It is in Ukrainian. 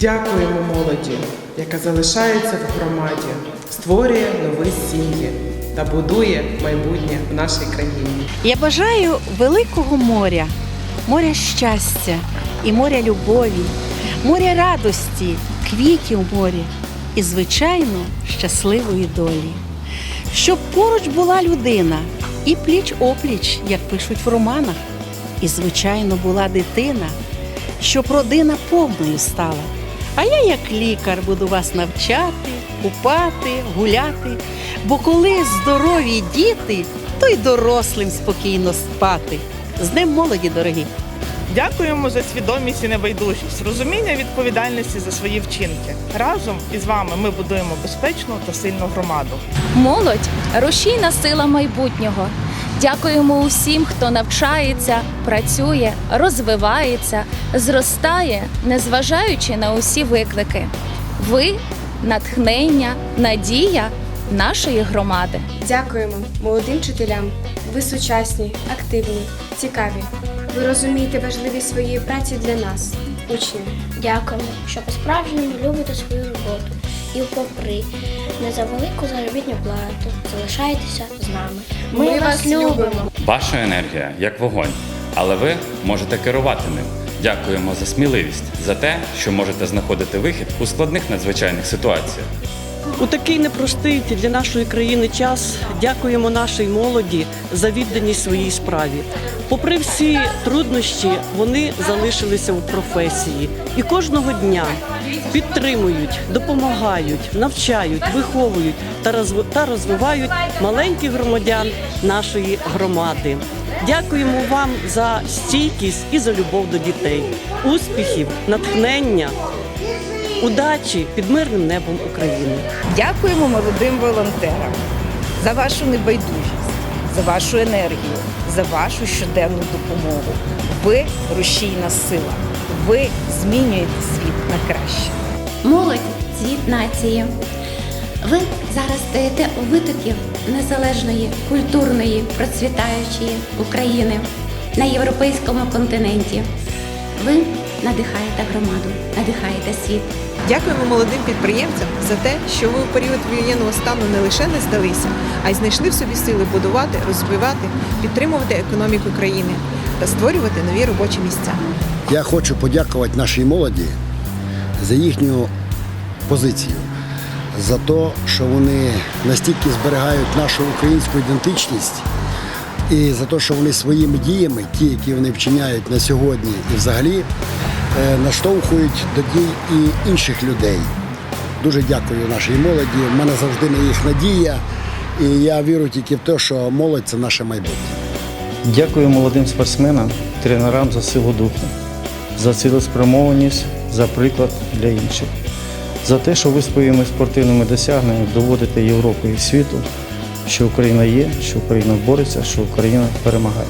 Дякуємо молоді, яка залишається в громаді, створює нові сім'ї та будує майбутнє в нашій країні. Я бажаю великого моря, моря щастя і моря любові, моря радості, квітів моря і, звичайно, щасливої долі. Щоб поруч була людина і пліч опліч, як пишуть в романах, і, звичайно, була дитина, щоб родина повною стала. А я, як лікар, буду вас навчати, купати, гуляти. Бо коли здорові діти, то й дорослим спокійно спати. З Днем молоді, дорогі! Дякуємо за свідомість і небайдужість, розуміння відповідальності за свої вчинки. Разом із вами ми будуємо безпечну та сильну громаду. Молодь рушійна сила майбутнього. Дякуємо усім, хто навчається, працює, розвивається, зростає, незважаючи на усі виклики. Ви натхнення, надія нашої громади. Дякуємо молодим вчителям. Ви сучасні, активні, цікаві. Ви розумієте важливість своєї праці для нас, учнів. Дякуємо, що по-справжньому любите свою роботу і попри не за велику заробітну плату Залишайтеся з нами. Ми вас любимо. Ваша енергія як вогонь, але ви можете керувати ним. Дякуємо за сміливість, за те, що можете знаходити вихід у складних надзвичайних ситуаціях. У такий непростий для нашої країни час дякуємо нашій молоді за відданість своїй справі. Попри всі труднощі, вони залишилися у професії і кожного дня підтримують, допомагають, навчають, виховують та розв- розвивають маленьких громадян нашої громади. Дякуємо вам за стійкість і за любов до дітей, успіхів, натхнення, удачі під мирним небом України. Дякуємо молодим волонтерам за вашу небайдужість, за вашу енергію, за вашу щоденну допомогу. Ви рушійна сила. Ви змінюєте світ на краще. Молодь цвіт нації. Ви зараз стаєте у витоків незалежної, культурної, процвітаючої України на європейському континенті. Ви надихаєте громаду, надихаєте світ. Дякуємо молодим підприємцям за те, що ви у період воєнного стану не лише не здалися, а й знайшли в собі сили будувати, розвивати, підтримувати економіку країни та створювати нові робочі місця. Я хочу подякувати нашій молоді за їхню позицію, за те, що вони настільки зберігають нашу українську ідентичність, і за те, що вони своїми діями, ті, які вони вчиняють на сьогодні і взагалі, наштовхують до дій і інших людей. Дуже дякую нашій молоді. У мене завжди на їх надія, і я вірю тільки в те, що молодь це наше майбутнє. Дякую молодим спортсменам, тренерам за силу духу, за цілеспрямованість, за приклад для інших, за те, що ви своїми спортивними досягненнями доводите Європі і світу, що Україна є, що Україна бореться, що Україна перемагає.